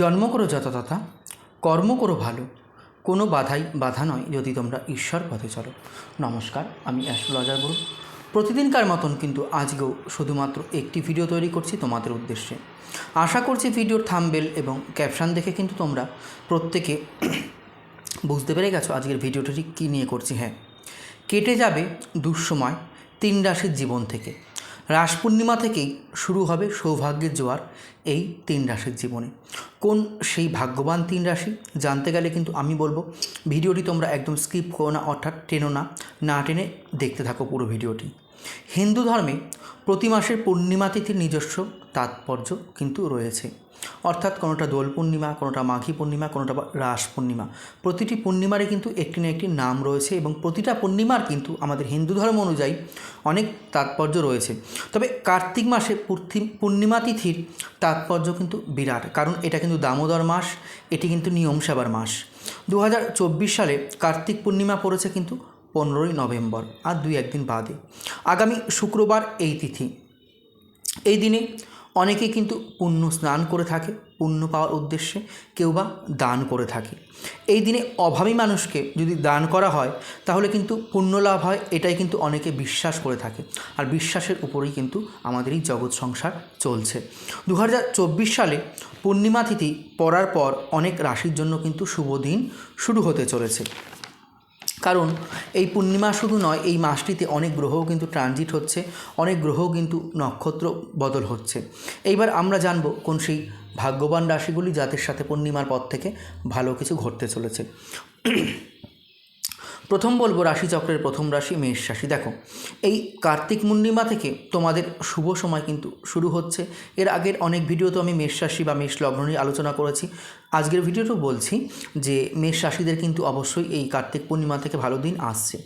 জন্ম করো যথাতথা, কর্ম করো ভালো। কোনো বাধাই বাধা নয় যদি তোমরা ঈশ্বর পথে চলো। নমস্কার, আমি অ্যাস্ট্রোলজার বলুন প্রতিদিনকার মতন কিন্তু আজকেও শুধুমাত্র একটি ভিডিও তৈরি করছি তোমাদের উদ্দেশ্যে। আশা করছি ভিডিওর থাম্বেল এবং ক্যাপশন দেখে কিন্তু তোমরা প্রত্যেকে বুঝতে পেরে গেছো আজকের ভিডিওটা ঠিক কী নিয়ে করছি। হ্যাঁ কেটে যাবে দুঃসময়, তিন রাশির জীবন থেকে। রাস পূর্ণিমা থেকেই শুরু হবে সৌভাগ্যের জোয়ার এই তিন রাশির জীবনে। কোন সেই ভাগ্যবান তিন রাশি? জানতে গেলে কিন্তু আমি বলব, ভিডিওটি তোমরা একদম স্কিপ করো না, অর্থাৎ টেনো না না টেনে দেখতে থাকো পুরো ভিডিওটি। হিন্দু ধর্মে প্রতি মাসের পূর্ণিমা তিথির নিজস্ব তাৎপর্য কিন্তু রয়েছে। অর্থাৎ কোনোটা দোল পূর্ণিমা, কোনোটা মাঘী পূর্ণিমা, কোনোটা রাস পূর্ণিমা। প্রতিটি পূর্ণিমারই কিন্তু একটি না একটি নাম রয়েছে এবং প্রতিটা পূর্ণিমার কিন্তু আমাদের হিন্দু ধর্ম অনুযায়ী অনেক তাৎপর্য রয়েছে। তবে কার্তিক মাসে পূর্ণিমা তিথির তাৎপর্য কিন্তু বিরাট, কারণ এটা কিন্তু দামোদর মাস, এটি কিন্তু নিয়ম সেবার মাস। দু হাজার চব্বিশ সালে কার্তিক পূর্ণিমা পড়েছে কিন্তু পনেরোই নভেম্বর আর দুই একদিন বাদে। আগামী শুক্রবার এই তিথি। এই দিনে অনেকে কিন্তু পুণ্য স্নান করে থাকে, পুণ্য পাওয়ার উদ্দেশ্যে কেউ বা দান করে থাকে। এই দিনে অভাবী মানুষকে যদি দান করা হয়, তাহলে কিন্তু পুণ্য লাভ হয়, এটাই কিন্তু অনেকে বিশ্বাস করে থাকে। আর বিশ্বাসের উপরেই কিন্তু আমাদের এই জগৎ সংসার চলছে। দু হাজার চব্বিশ সালে পূর্ণিমা তিথি পড়ার পর অনেক রাশির জন্য কিন্তু শুভ দিন শুরু হতে চলেছে। কারণ এই পূর্ণিমা শুধু নয়, এই মাসটিতে অনেক গ্রহও কিন্তু ট্রানজিট হচ্ছে, অনেক গ্রহও কিন্তু নক্ষত্র বদল হচ্ছে। এইবার আমরা জানব কোন সেই ভাগ্যবান রাশিগুলি যাদের সাথে পূর্ণিমার পর থেকে ভালো কিছু ঘটতে চলেছে। প্রথম বলব রাশিচক্রের প্রথম রাশি মেষ রাশি। দেখো, এই কার্তিক পূর্ণিমা থেকে তোমাদের শুভ সময় কিন্তু শুরু হচ্ছে। এর আগের অনেক ভিডিও তো আমি মেষ রাশি বা মেষ লগ্ন নিয়ে আলোচনা করেছি। আজকের ভিডিওতেও বলছি যে মেষ রাশিদের কিন্তু অবশ্যই এই কার্তিক পূর্ণিমা থেকে ভালো দিন আসছে।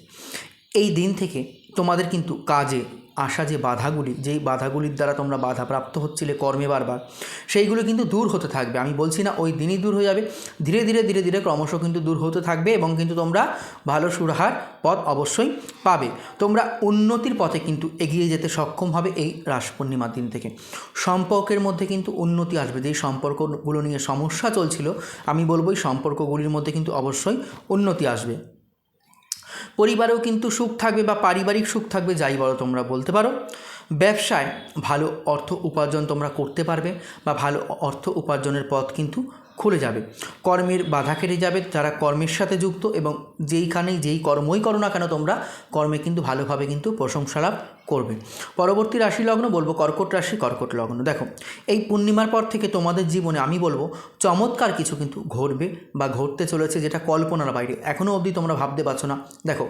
এই দিন থেকে তোমাদের কিন্তু কাজে আসা যে বাধাগুলি, যেই বাধাগুলির দ্বারা তোমরা বাধাপ্রাপ্ত হচ্ছিলে কর্মে বারবার, সেইগুলো কিন্তু দূর হতে থাকবে। আমি বলছি না ওই দিনই দূর হয়ে যাবে, ধীরে ধীরে ধীরে ধীরে ক্রমশ কিন্তু দূর হতে থাকবে এবং কিন্তু তোমরা ভালো সুরাহার পথ অবশ্যই পাবে। তোমরা উন্নতির পথে কিন্তু এগিয়ে যেতে সক্ষম হবে এই রাস পূর্ণিমার দিন থেকে। সম্পর্কের মধ্যে কিন্তু উন্নতি আসবে। যেই সম্পর্কগুলো নিয়ে সমস্যা চলছিল, আমি বলব এই সম্পর্কগুলির মধ্যে কিন্তু অবশ্যই উন্নতি আসবে। পরিবারেও কিন্তু সুখ থাকবে বা পারিবারিক সুখ থাকবে, যাই বলো তোমরা বলতে পারো। ব্যবসায় ভালো অর্থ উপার্জন তোমরা করতে পারবে বা ভালো অর্থ উপার্জনের পথ কিন্তু খুলে যাবে। কর্মের বাধা কেটে যাবে, যারা কর্মের সাথে যুক্ত এবং যেইখানেই যেই কর্মই করো না কেন তোমরা, কর্মে কিন্তু ভালোভাবে কিন্তু প্রশংসা লাভ করবে। পরবর্তী রাশি লগ্ন বলব কর্কট রাশি, কর্কট লগ্ন। দেখো, এই পূর্ণিমার পর থেকে তোমাদের জীবনে আমি বলব, চমৎকার কিছু কিন্তু ঘটবে বা ঘটতে চলেছে যেটা কল্পনার বাইরে। এখনও অবধি তোমরা ভাবতে পারছ না। দেখো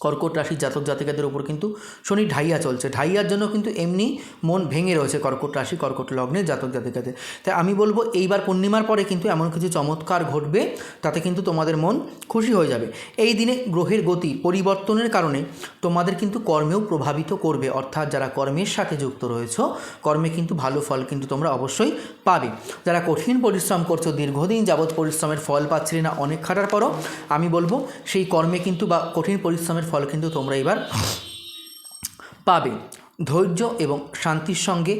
কর্কট রাশির জাতক জাতিকাদের উপর কিন্তু শনি ঢাইয়া চলছে। ঢাইয়ার জন্য কিন্তু এমনি মন ভেঙে রয়েছে কর্কট রাশি, কর্কট লগ্নের জাতক জাতিকাদের। তাই আমি বলব, এইবার পূর্ণিমার পরে কিন্তু এমন কিছু চমৎকার ঘটবে, তাতে কিন্তু তোমাদের মন খুশি হয়ে যাবে। এই দিনে গ্রহের গতি পরিবর্তনের কারণে তোমাদের কিন্তু কর্মেও প্রভাবিত করবে। অর্থাৎ যারা কর্মের সাথে যুক্ত রয়েছে, কর্মে কিন্তু ভালো ফল কিন্তু তোমরা অবশ্যই পাবে। যারা কঠিন পরিশ্রম করছ, দীর্ঘদিন যাবৎ পরিশ্রমের ফল পাচ্ছিলে না অনেক খাটার পরও, আমি বলব, সেই কর্মে কিন্তু বা কঠিন পরিশ্রমের ফল কিন্তু তোমরা এবার পাবে। ধৈর্য এবং শান্তির সঙ্গে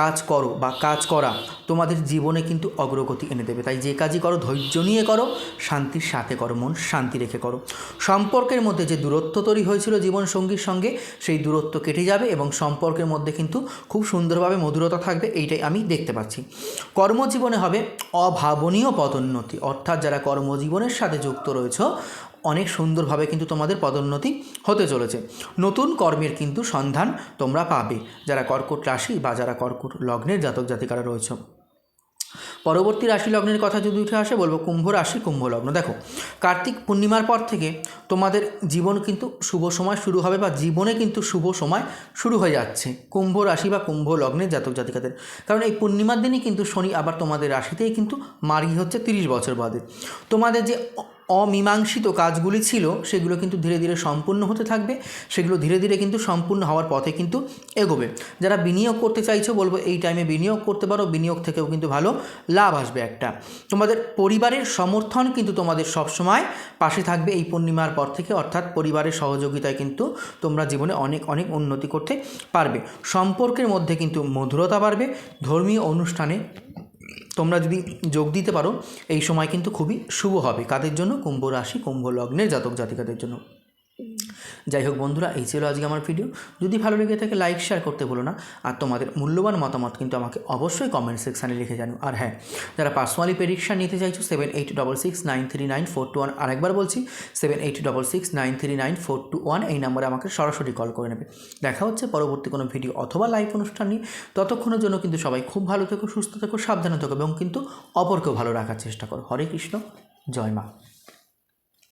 কাজ করো বা কাজ করা তোমাদের জীবনে কিন্তু অগ্রগতি এনে দেবে। তাই যে কাজই করো, ধৈর্য নিয়ে করো, শান্তির সাথে করো, মন শান্তি রেখে করো। সম্পর্কের মধ্যে যে দূরত্ব তৈরি হয়েছিল জীবনসঙ্গীর সঙ্গে, সেই দূরত্ব কেটে যাবে এবং সম্পর্কের মধ্যে কিন্তু খুব সুন্দরভাবে মধুরতা থাকবে, এইটাই আমি দেখতে পাচ্ছি। কর্মজীবনে হবে অভাবনীয় পদোন্নতি। অর্থাৎ যারা কর্মজীবনের সাথে যুক্ত রয়েছে অনেক সুন্দরভাবে কিন্তু তোমাদের পদোন্নতি হতে চলেছে। নতুন কর্মের কিন্তু সন্ধান তোমরা পাবে, যারা কর্কট রাশি বা যারা কর্কট লগ্নের জাতক জাতিকারা রয়েছে। পরবর্তী রাশি লগ্নের কথা যদি উঠে আসে, বলব কুম্ভ রাশি, কুম্ভ লগ্ন। দেখো, কার্তিক পূর্ণিমার পর থেকে তোমাদের জীবন কিন্তু শুভ সময় শুরু হবে বা জীবনে কিন্তু শুভ সময় শুরু হয়ে যাচ্ছে, কুম্ভ রাশি বা কুম্ভ লগ্নের জাতক জাতিকাদের। কারণ এই পূর্ণিমার দিনই কিন্তু শনি আবার তোমাদের রাশিতেই কিন্তু মারি হচ্ছে তিরিশ বছর বাদে। তোমাদের যে অমীমাংসিত কাজগুলি ছিল, সেগুলো কিন্তু ধীরে ধীরে সম্পূর্ণ হতে থাকবে। সেগুলো ধীরে ধীরে কিন্তু সম্পূর্ণ হওয়ার পথে কিন্তু এগোবে। যারা বিনিয়োগ করতে চাইছো, বলব এই টাইমে বিনিয়োগ করতে পারো, বিনিয়োগ থেকেও কিন্তু ভালো লাভ আসবে একটা। তোমাদের পরিবারের সমর্থন কিন্তু তোমাদের সবসময় পাশে থাকবে এই পূর্ণিমার পর থেকে, অর্থাৎ পরিবারের সহযোগিতায় কিন্তু তোমরা জীবনে অনেক অনেক উন্নতি করতে পারবে। সম্পর্কের মধ্যে কিন্তু মধুরতা বাড়বে, ধর্মীয় অনুষ্ঠানে তোমরা যদি যোগ দিতে পারো, এই সময় কিন্তু খুবই শুভ হবে। কাদের জন্য? কুম্ভ রাশি, কুম্ভ লগ্নের জাতক জাতিকাদের জন্য। যাই হোক বন্ধুরা, এই ছিল আজকে আমার ভিডিও যদি ভালো লেগে থাকে লাইক শেয়ার করতে বলো না। আর তোমাদের মূল্যবান মতামত কিন্তু আমাকে অবশ্যই কমেন্ট সেকশানে লিখে জানো আর হ্যাঁ যারা পার্সোনালি প্রেডিকশান নিতে চাইছো seven eight double six nine three nine four two one আরেকবার বলছি seven eight double six nine three nine four two one এই নাম্বারে আমাকে সরাসরি কল করে নেবে। দেখা হচ্ছে পরবর্তী কোনো ভিডিও অথবা লাইভ অনুষ্ঠান নিয়ে। ততক্ষণের জন্য কিন্তু সবাই খুব ভালো থেকো, সুস্থ থেকো, সাবধানে থেকো, এবং কিন্তু অপরকেও ভালো রাখার চেষ্টা করো। হরে কৃষ্ণ, জয় মা।